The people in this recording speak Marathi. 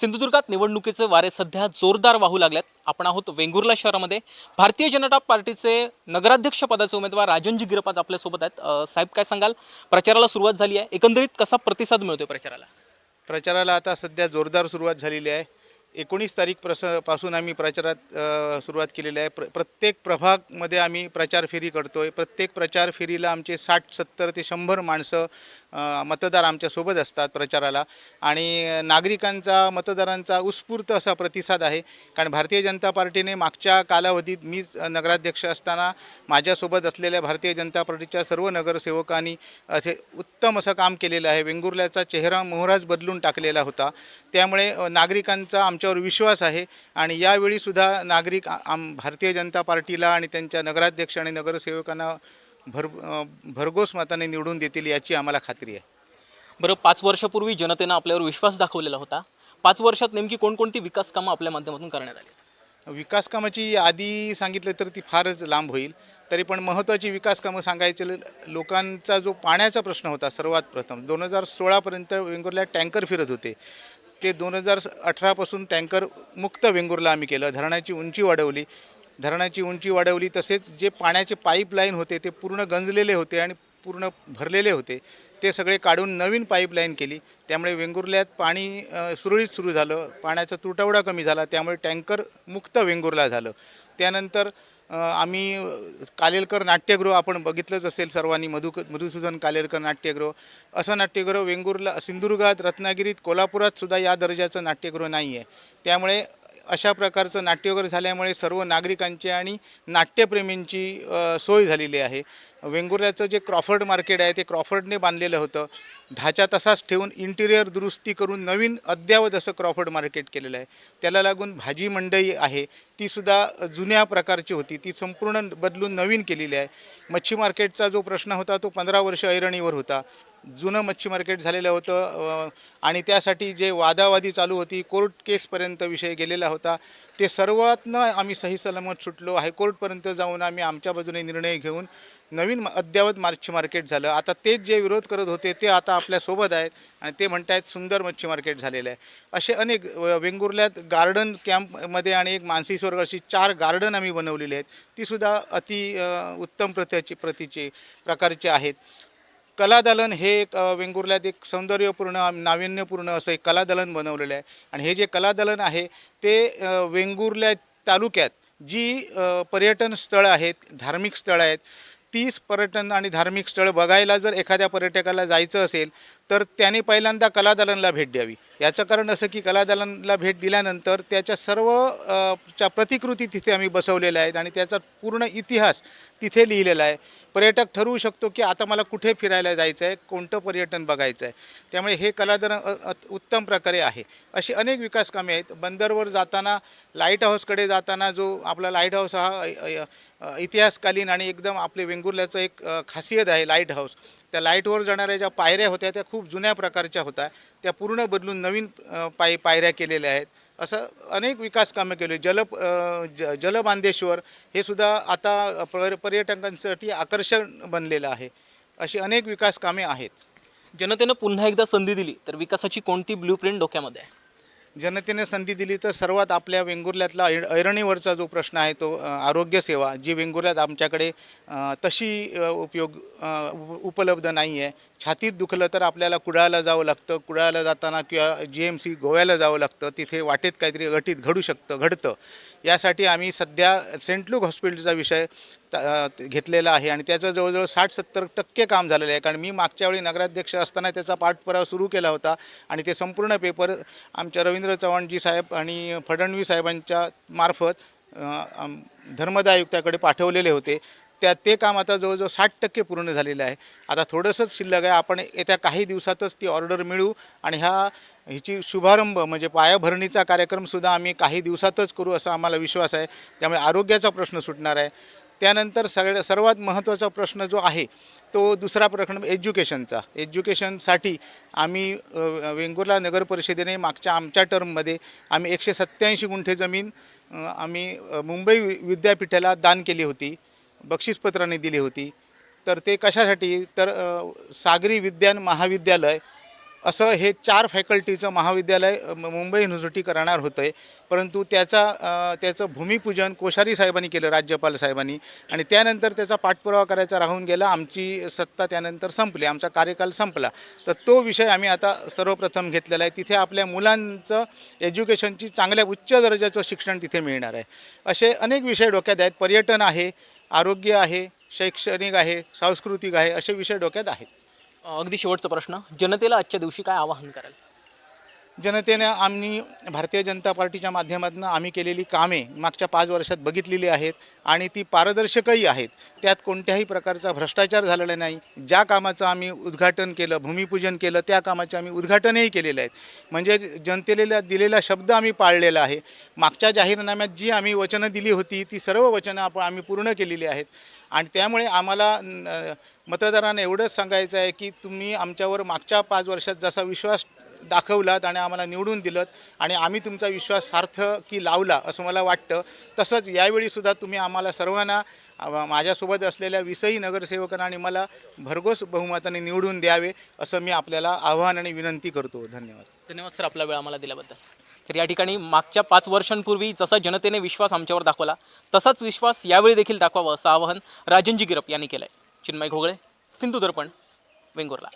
सिंधुदुर्गात निवडणुकीचे वारे सध्या जोरदार वाहू लागल्यात आपण आहोत वेंगुर्ला शहरामध्ये. भारतीय जनता पार्टीचे नगराध्यक्ष पदाचे उमेदवार राजनजी गिरपाज आपल्यासोबत आहेत. अ, साहेब काय सांगाल? प्रचाराला सुरुवात झाली आहे. एकंदरीत कसा प्रतिसाद मिळतोय प्रचाराला? प्रचाराला आता सध्या जोरदार सुरुवात झालेली आहे. एकोणीस तारीख प्रसपासून आम्ही प्रचारात अ, सुरुवात केलेली आहे. प्र प्रत्येक प्रभागमध्ये आम्ही प्रचार फेरी करतो आहे प्रत्येक प्रचार फेरीला आमचे साठ सत्तर ते शंभर माणसं मतदार आमच्यासोबत असतात प्रचाराला. आणि नागरिकांचा मतदारांचा उत्स्फूर्त असा प्रतिसाद आहे. कारण भारतीय जनता पार्टीने मागच्या कालावधीत मीच नगराध्यक्ष असताना माझ्यासोबत असलेल्या भारतीय जनता पार्टीच्या सर्व नगरसेवकांनी असे उत्तम असं काम केलेलं आहे. वेंगुर्ल्याचा चेहरा मोहराच बदलून टाकलेला होता. त्यामुळे नागरिकांचा आमच्यावर विश्वास आहे. आणि यावेळीसुद्धा नागरिक आम भारतीय जनता पार्टीला आणि त्यांच्या नगराध्यक्ष आणि नगरसेवकांना भर भरघोस मताने निवडून देतील याची आम्हाला खात्री आहे. बरं पाच वर्षापूर्वी जनतेनं आपल्यावर विश्वास दाखवलेला होता. पाच वर्षात नेमकी कोणकोणती विकास कामं आपल्या माध्यमातून करण्यात आली? विकास कामाची यादी सांगितलं तर ती फारच लांब होईल. तरी पण महत्त्वाची विकास कामं सांगायचे लोकांचा जो पाण्याचा प्रश्न होता सर्वात प्रथम दोन हजार सोळापर्यंत वेंगुर्ल्यात टँकर फिरत होते. ते दोन हजार अठरापासून टँकर मुक्त वेंगुर्ला आम्ही केलं. धरणाची उंची वाढवली. धरणाची उंची वाढवली तसेच जे पाण्याचे पाईपलाईन होते ते पूर्ण गंजलेले होते आणि पूर्ण भरलेले होते ते सगळे काढून नवीन पाईपलाईन केली. त्यामुळे वेंगुर्ल्यात पाणी सुरळीत सुरू झालं पाण्याचा तुटवडा कमी झाला त्यामुळे टँकर मुक्त वेंगुर्ला झालं. त्यानंतर आम्ही कालेलकर नाट्यगृह आपण बघितलंच असेल सर्वांनी मधु मधुसूदन कालेलकर नाट्यगृह. असं नाट्यगृह वेंगुर्ला सिंधुदुर्गात रत्नागिरीत कोल्हापुरात सुद्धा या दर्जाचं नाट्यगृह नाही आहे त्यामुळे अशा प्रकारचं नाट्य वगैरे झाल्यामुळे सर्व नागरिकांची आणि नाट्यप्रेमींची सोय झालेली आहे. वेंगुर्ल्याचं जे क्रॉफर्ड मार्केट आहे ते क्रॉफर्डने बांधलेलं होतं. ढाचा तसाच ठेवून इंटिरियर दुरुस्ती करून नवीन अद्यावत असं क्रॉफर्ड मार्केट केलेलं आहे. त्याला लागून भाजी मंडई आहे. तीसुद्धा जुन्या प्रकारची होती. ती संपूर्ण बदलून नवीन केलेली आहे. मच्छी मार्केटचा जो प्रश्न होता तो पंधरा वर्ष ऐरणीवर होता. जुनं मच्छी मार्केट झालेलं होतं आणि त्यासाठी जे वादावादी चालू होती कोर्ट केसपर्यंत विषय गेलेला होता ते सर्वातनं आम्ही सही सलामत सुटलो. हायकोर्टपर्यंत जाऊन आम्ही आमच्या बाजूने निर्णय घेऊन नवीन अद्ययावत अद्यावत मच्छी मार्केट झालं. आता तेच जे विरोध करत होते ते आता आपल्यासोबत आहेत आणि ते म्हणत आहेत सुंदर मच्छी मार्केट झालेलं आहे. असे अनेक वेंगुर्ल्यात गार्डन कॅम्पमध्ये आणि एक मानसी स्वर्ग अशी चार गार्डन आम्ही बनवलेली आहेत. तीसुद्धा अति उत्तम उत्तम प्रतीची प्रतीचे प्रकारचे आहेत. कलादालन हे एक वेंगुर्ल्यात एक सौंदर्यपूर्ण नाविन्यपूर्ण असं एक कलादालन बनवलेलं आहे. आणि हे जे कलादालन आहे ते वेंगुर्ल्या तालुक्यात जी पर्यटन स्थळं आहेत धार्मिक स्थळं आहेत तीस पर्यटन आणि धार्मिक स्थळ बघायला जर एखाद्या पर्यटकाला जायचं असेल तर त्याने पहिल्यांदा कलादालनला भेट द्यावी. याचं कारण असं की कलादालनला भेट दिल्यानंतर त्याच्या सर्व च्या प्रतिकृती तिथे आम्ही बसवलेल्या आहेत आणि त्याचा पूर्ण इतिहास तिथे लिहिलेला आहे. पर्यटक ठरवू शकतो की आता मला कुठे फिरायला जायचं आहे कोणतं पर्यटन बघायचं आहे त्यामुळे हे कलादालन उत्तम प्रकारे आहे. अशी अनेक विकास कामे आहेत. बंदरवर जाताना लाइट हाऊसकडे जाताना जो आपला लाइट हाऊस हा इतिहासकालीन आणि एकदम आपले वेंगुर्ल्याचं एक खासियत आहे लाइट हाऊस त्या लाईटवर जाणाऱ्या ज्या पायऱ्या होत्या त्या खूप जुन्या प्रकारच्या होत्या. त्या पूर्ण बदलून नवीन पाय पायऱ्या केलेल्या आहेत. असं अनेक विकास कामं केली. जल ज जलबांधेश्वर हे सुद्धा आता पर पर्यटकांसाठी आकर्षण बनलेलं आहे. अशी अनेक विकास कामे आहेत. जनतेनं पुन्हा एकदा संधी दिली तर विकासाची कोणती ब्ल्यूप्रिंट डोक्यामध्ये आहे? जनतेने संधी दिली तर सर्वात आपल्या वेंगुर्ल्यातला ऐ- ऐरणीवरचा जो प्रश्न आहे तो आरोग्यसेवा जी वेंगुर्ल्यात आमच्याकडे तशी उपयोग उपलब्ध नाही आहे छातीत दुखलं तर आपल्याला कुडाळला जावं लागतं. कुडाळला जाताना किंवा जी एम सी गोव्याला जावं लागतं. तिथे वाटेत काहीतरी घटित घडू शकतं घडतं. यासाठी आम्ही सध्या सेंट लूक हॉस्पिटलचा विषय त- घेतलेला आहे आणि त्याचं जवळजवळ साठ सत्तर टक्के काम झालेलं आहे. कारण मी मागच्या वेळी नगराध्यक्ष असताना त्याचा पाठपुरावा सुरू केला होता आणि ते संपूर्ण पेपर आमच्या रवींद्र चव्हाणजी साहेब आणि फडणवीस साहेबांच्या मार्फत अ, आयुक्ताकडे पाठवलेले होते. त्या ते काम आता जवळजवळ साठ टक्के पूर्ण झालेलं आहे. आता थोडंसंच शिल्लक आहे. आपण येत्या काही दिवसातच ती ऑर्डर मिळू आणि ह्या हिची शुभारंभ म्हणजे पायाभरणीचा कार्यक्रमसुद्धा आम्ही काही दिवसातच करू असा आम्हाला विश्वास आहे. त्यामुळे आरोग्याचा प्रश्न सुटणार आहे. त्यानंतर सगळ्या सर्वात महत्त्वाचा प्रश्न जो आहे तो दुसरा प्रश्न एज्युकेशनचा. एज्युकेशनसाठी आम्ही वेंगुर्ला नगर परिषदेने मागच्या आमच्या टर्ममध्ये आम्ही एकशे सत्त्याऐंशी गुंठे जमीन आम्ही मुंबई वि- विद्यापीठाला दान केली होती. बक्षीसपत्राने दिली होती. तर ते कशासाठी? तर सागरी विज्ञान महाविद्यालय असं हे चार फॅकल्टीचं महाविद्यालय मुंबई युनिव्हर्सिटी करणार होतं आहे परंतु त्याचा त्याचं भूमिपूजन कोश्यारी साहेबांनी केलं राज्यपाल साहेबांनी. आणि त्यानंतर त्याचा पाठपुरावा करायचा राहून गेला. आमची सत्ता त्यानंतर संपली. आमचा कार्यकाल संपला. तर तो विषय आम्ही आता सर्वप्रथम घेतलेला आहे. तिथे आपल्या मुलांचं एज्युकेशनची चांगल्या उच्च दर्जाचं शिक्षण तिथे मिळणार आहे. असे अनेक विषय डोक्यात आहेत. पर्यटन आहे. आरोग्य आहे शैक्षणिक आहे सांस्कृतिक आहे असे विषय डोक्यात आहेत. अगदी शेवटचा प्रश्न. जनतेला आजच्या दिवशी काय आवाहन कराल? जनतेने आम्ही भारतीय जनता पार्टीच्या माध्यमातून आम्ही केलेली कामे मागच्या पाच वर्षात बघितलेली आहेत आणि ती पारदर्शकही आहेत. त्यात कोणत्याही प्रकारचा भ्रष्टाचार झालेला नाही. ज्या कामाचं आम्ही उद्घाटन केलं भूमिपूजन केलं त्या कामाचे आम्ही उद्घाटनही केलेलं आहे म्हणजे जनतेला दिलेला शब्द आम्ही पाळलेला आहे. मागच्या जाहीरनाम्यात जी आम्ही वचनं दिली होती ती सर्व वचनं आपण आम्ही पूर्ण केलेली आहेत. आणि त्यामुळे आम्हाला मतदारांना एवढंच सांगायचं आहे की तुम्ही आमच्यावर मागच्या पाच वर्षात जसा विश्वास दाखवलात आणि आम्हाला निवडून दिलं आणि आम्ही तुमचा विश्वास सार्थ की लावला असं मला वाटतं. तसंच यावेळीसुद्धा तुम्ही आम्हाला सर्वांना माझ्यासोबत असलेल्या विसई नगरसेवकांना आणि मला भरघोस बहुमताने निवडून द्यावे असं मी आपल्याला आव्हान आणि विनंती करतो. धन्यवाद. धन्यवाद सर आपला वेळ आम्हाला दिल्याबद्दल. तर या ठिकाणी मागच्या पाच वर्षांपूर्वी जसा जनतेने विश्वास आमच्यावर दाखवला तसाच विश्वास यावेळी देखील दाखवावा असं आवाहन राजनजी गिरप यांनी केलं आहे चिन्मय घोगळे सिंधुदर्पण वेंगुर्ला.